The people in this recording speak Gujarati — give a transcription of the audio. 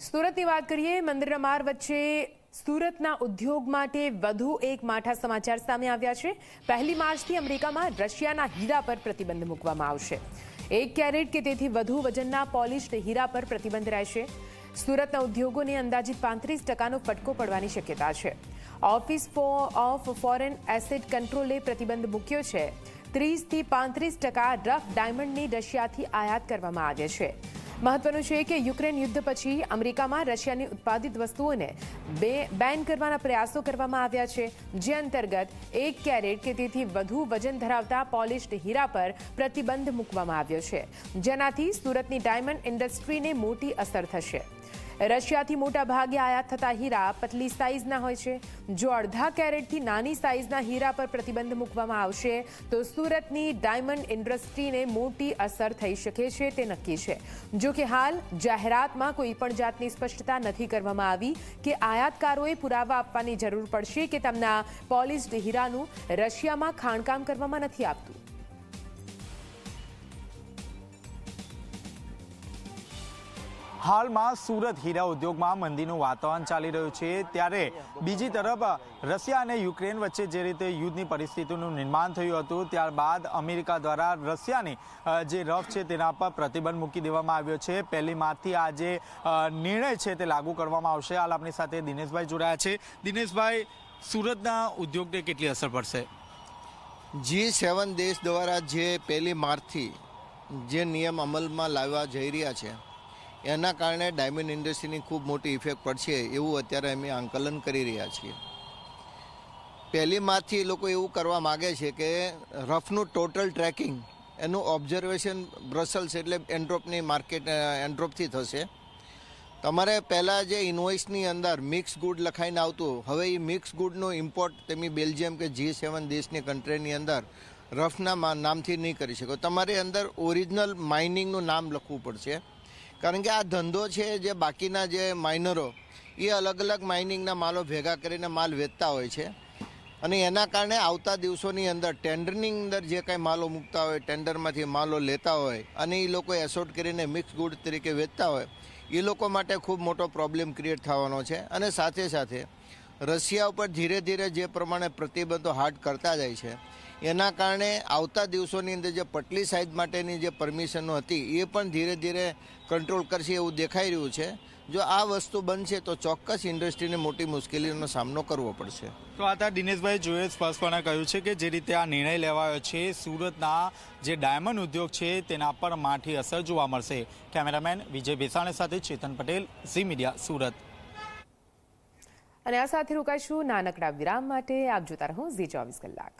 સુરતની વાત કરીએ, મંદિરના માર વચ્ચે સુરતના ઉદ્યોગ માટે વધુ એક માઠા સમાચાર સામે આવ્યા છે. પહેલી માર્ચથી અમેરિકામાં રશિયાના હીરા પર પ્રતિબંધ મૂકવામાં આવશે. એક કેરેટ કે તેથી વધુ વજનના પોલિશ્ડ હીરા પર પ્રતિબંધ રહેશે. સુરતના ઉદ્યોગોને અંદાજિત પાંત્રીસ ટકાનો ફટકો પડવાની શક્યતા છે. ઓફિસ ઓફ ફોરેન એસેટ કંટ્રોલે પ્રતિબંધ મૂક્યો છે. ત્રીસથી પાંત્રીસ ટકા રફ ડાયમંડની રશિયાથી આયાત કરવામાં આવે છે. મહત્વનું છે કે યુક્રેન યુદ્ધ પછી અમેરિકામાં રશિયાની ઉત્પાદિત વસ્તુઓને બે બેન કરવાના પ્રયાસો કરવામાં આવ્યા છે, જે અંતર્ગત એક કેરેટ કે તેથી વધુ વજન ધરાવતા પોલિશ્ડ હીરા પર પ્રતિબંધ મૂકવામાં આવ્યો છે. જેનાથી સુરતની ડાયમંડ ઇન્ડસ્ટ્રીને મોટી અસર થશે. રશિયાથી મોટા ભાગે આયાત થતા હીરા પતલી સાઇઝના હોય છે. જો અડધા કેરેટથી નાની સાઇઝના હીરા પર પ્રતિબંધ મૂકવામાં આવશે, તો સુરતની ડાયમંડ ઇન્ડસ્ટ્રીને મોટી અસર થઈ શકે છે, તે નક્કી છે. જો કે હાલ જાહેરાતમાં કોઈ પણ જાતની સ્પષ્ટતા નથી કરવામાં આવી કે આયાતકારોએ પુરાવા આપવાની જરૂર પડશે કે તેમના પોલિશ્ડ હીરાનું રશિયામાં ખાણકામ કરવામાં નથી આવતું. હાલમાં સુરત હીરા ઉદ્યોગમાં મંદીનું વાતાવરણ ચાલી રહ્યું છે. ત્યારે બીજી તરફ, રશિયા અને યુક્રેન વચ્ચે જે રીતે યુદ્ધની પરિસ્થિતિનું નિર્માણ થયું હતું, ત્યારબાદ અમેરિકા દ્વારા રશિયાની જે રફ છે તેના પર પ્રતિબંધ મૂકી દેવામાં આવ્યો છે. પહેલી માર્ચથી આ જે નિર્ણય છે તે લાગુ કરવામાં આવશે. હાલ આપણી સાથે દિનેશભાઈ જોડાયા છે. દિનેશભાઈ, સુરતના ઉદ્યોગને કેટલી અસર પડશે? જી સેવન દેશ દ્વારા જે પહેલી માર્ચથી જે નિયમ અમલમાં લાવવા જઈ રહ્યા છે એના કારણે ડાયમંડ ઇન્ડસ્ટ્રીની ખૂબ મોટી ઇફેક્ટ પડશે એવું અત્યારે અમે આંકલન કરી રહ્યા છીએ. પહેલી માર્ચથી એ લોકો એવું કરવા માગે છે કે રફનું ટોટલ ટ્રેકિંગ એનું ઓબ્ઝર્વેશન બ્રસલ્સ એટલે એન્ડ્રોપની માર્કેટ એન્ડ્રોપથી થશે. તમારે પહેલાં જે ઇન્વોઇસની અંદર મિક્સ ગુડ લખાઈને આવતું, હવે એ મિક્સ ગુડનું ઇમ્પોર્ટ તમે બેલ્જિયમ કે જી સેવન દેશની કન્ટ્રીની અંદર રફના નામથી નહીં કરી શકો. તમારે અંદર ઓરિજિનલ માઇનિંગનું નામ લખવું પડશે. કારણ કે આ ધંધો છે જે બાકીના જે માઇનરો એ અલગ અલગ માઇનિંગના માલો ભેગા કરીને માલ વેચતા હોય છે. અને એના કારણે આવતા દિવસોની અંદર ટેન્ડરની અંદર જે કાંઈ માલો મૂકતા હોય ટેન્ડરમાંથી માલો લેતા હોય, અને એ લોકો એસોર્ટ કરીને મિક્સ ગુડ તરીકે વેચતા હોય એ લોકો માટે ખૂબ મોટો પ્રોબ્લેમ ક્રિએટ થવાનો છે. અને સાથે સાથે રશિયા ઉપર ધીરે ધીરે જે પ્રમાણે પ્રતિબંધો હાર્ડ કરતા જાય છે, એના કારણે આવતા દિવસોની અંદર જે પટલી સાઇઝ માટેની જે પરમિશનો હતી, એ પણ ધીરે ધીરે કંટ્રોલ કરશે એવું દેખાઈ રહ્યું છે. જો આ વસ્તુ બનશે તો ચોક્કસ ઇન્ડસ્ટ્રીને મોટી મુશ્કેલીનો સામનો કરવો પડશે. તો આ ત્યાં દિનેશભાઈ જોઈએ સ્પષ્ટપણે કહ્યું છે કે જે રીતે આ નિર્ણય લેવાયો છે, સુરતના જે ડાયમંડ ઉદ્યોગ છે, તેના પર માઠી અસર જોવા મળશે. કેમેરામેન વિજય ભેસાણે સાથે ચેતન પટેલ, ઝી મીડિયા સુરત. અને આ સાથે રોકાઈશું નાનકડા વિરામ માટે. આપ જોતા રહો ઝી ચોવીસ કલાક.